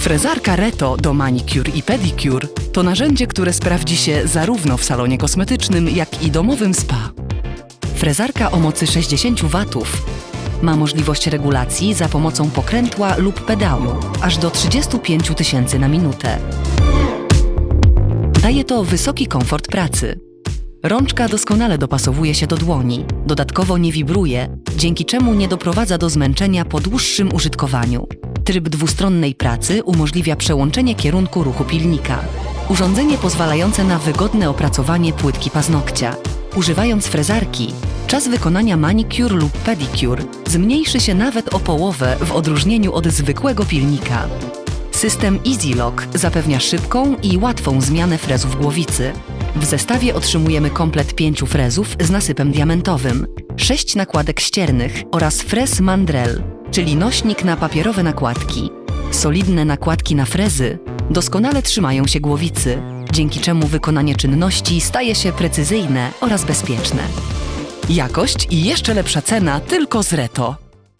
Frezarka Reto do manicure i pedicure to narzędzie, które sprawdzi się zarówno w salonie kosmetycznym, jak i domowym spa. Frezarka o mocy 60 W ma możliwość regulacji za pomocą pokrętła lub pedału aż do 35 tysięcy na minutę. Daje to wysoki komfort pracy. Rączka doskonale dopasowuje się do dłoni, dodatkowo nie wibruje, dzięki czemu nie doprowadza do zmęczenia po dłuższym użytkowaniu. Tryb dwustronnej pracy umożliwia przełączenie kierunku ruchu pilnika. Urządzenie pozwalające na wygodne opracowanie płytki paznokcia. Używając frezarki, czas wykonania manicure lub pedicure zmniejszy się nawet o połowę w odróżnieniu od zwykłego pilnika. System EasyLock zapewnia szybką i łatwą zmianę frezów głowicy. W zestawie otrzymujemy komplet pięciu frezów z nasypem diamentowym, sześć nakładek ściernych oraz frez mandrel, czyli nośnik na papierowe nakładki. Solidne nakładki na frezy doskonale trzymają się głowicy, dzięki czemu wykonanie czynności staje się precyzyjne oraz bezpieczne. Jakość i jeszcze lepsza cena tylko z Reto.